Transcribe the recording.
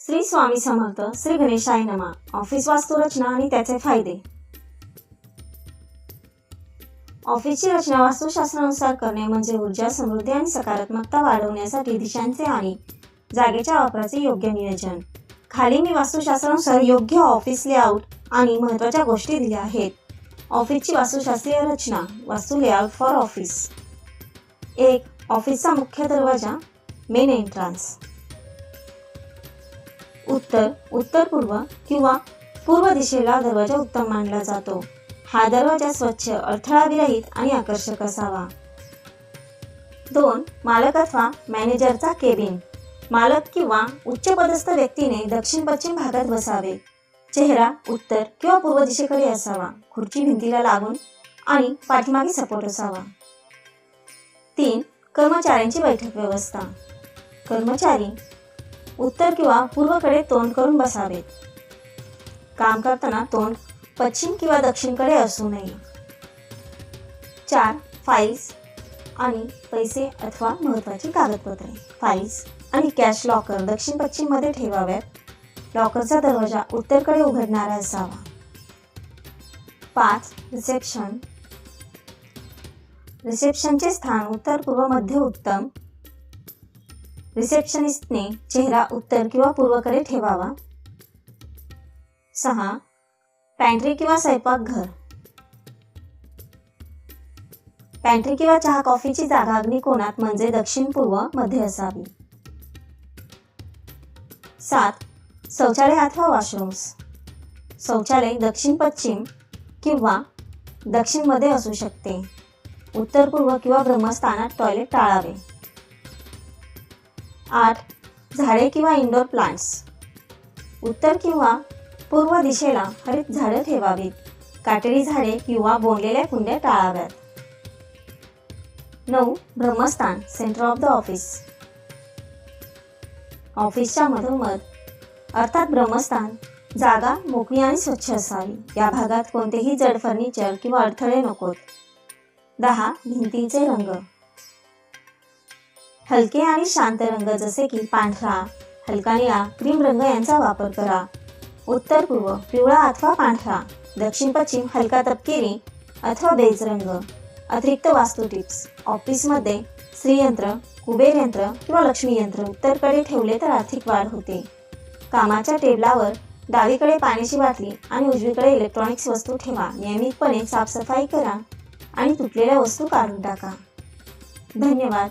श्री स्वामी समर्थ श्री गणेशाय नमा. ऑफिस वास्तुरचना आणि त्याचे फायदे. ऑफिसची रचना वास्तुशास्त्रानुसार करणे म्हणजे ऊर्जा समृद्धी आणि सकारात्मकता वाढवण्यासाठी दिशांचे आणि जागेच्या वापराचे योग्य नियोजन. खाली मी वास्तुशास्त्रानुसार योग्य ऑफिस लेआउट आणि महत्त्वाच्या गोष्टी दिल्या आहेत. ऑफिसची वास्तुशास्त्रीय रचना वास्तू लेआउट फॉर ऑफिस एक ऑफिसचा मुख्य दरवाजा मेन एंट्रान्स उत्तर उत्तर पूर्व किंवा पूर्व दिशेला दरवाजा उत्तम मानला जातो. हा दरवाजा स्वच्छ अडथळाविरहित आणि आकर्षक असावा. दोन मालक अथवा मॅनेजरचा केबिन. मालक किंवा उच्च पदस्थ व्यक्तीने दक्षिण पश्चिम भागात बसावे. चेहरा उत्तर किंवा पूर्व दिशेकडे असावा. खुर्ची भिंतीला लागून आणि पाठीमागे सपोर्ट असावा. तीन कर्मचाऱ्यांची बैठक व्यवस्था. कर्मचारी उत्तर किंवा पूर्वकडे तोंड करून बसावेत काम करताना तोंड पश्चिम किंवा दक्षिणकडे असू नये. चार फाईल्स आणि पैसे अथवा महत्त्वाची कागदपत्रे. फाईल्स आणि कॅश लॉकर दक्षिण पश्चिममध्ये ठेवाव्यात. लॉकरचा दरवाजा उत्तरकडे उघडणारा असावा. पाच रिसेप्शन रिसेप्शनचे स्थान उत्तर पूर्व मध्य उत्तम. रिसेप्शनिस्टने चेहरा उत्तर किंवा पूर्वकडे ठेवावा. सहा. पॅन्ट्री किंवा स्वयंपाकघर पॅन्ट्री किंवा चहा कॉफीची जागा अग्निकोणात म्हणजे दक्षिण पूर्वमध्ये असावी. सात. शौचालय अथवा वॉशरूम्स शौचालय दक्षिण पश्चिम किंवा दक्षिणमध्ये असू शकते. उत्तर पूर्व किंवा ब्रह्मस्थानात टॉयलेट टाळावे. आठ झाडे किंवा इंडोर प्लांट्स उत्तर किंवा पूर्व दिशेला हरित झाडं ठेवावीत. काटेरी झाडे किंवा बोललेल्या कुंड्या टाळाव्यात. नऊ ब्रह्मस्थान सेंटर ऑफ द ऑफिस ऑफिसच्या मधोमध अर्थात ब्रह्मस्थान जागा मोकळी आणि स्वच्छ असावी. या भागात कोणतेही जड फर्निचर किंवा अडथळे नकोत. दहा भिंतीचे रंग. हलके आणि शांत रंग जसे की पांढरा. हलका निळा क्रीम रंग यांचा वापर करा. उत्तर पूर्व पिवळा अथवा पांढरा. दक्षिण पश्चिम हलका तपकिरी अथवा बेज रंग. अतिरिक्त वास्तू टिप्स. ऑफिसमध्ये श्रीयंत्र कुबेर यंत्र किंवा लक्ष्मी यंत्र उत्तरकडे ठेवले तर आर्थिक वाढ होते. कामाच्या टेबलावर डावीकडे पाण्याची बाटली आणि उजवीकडे इलेक्ट्रॉनिक्स वस्तू ठेवा. नियमितपणे साफसफाई करा आणि तुटलेल्या वस्तू काढून टाका. धन्यवाद.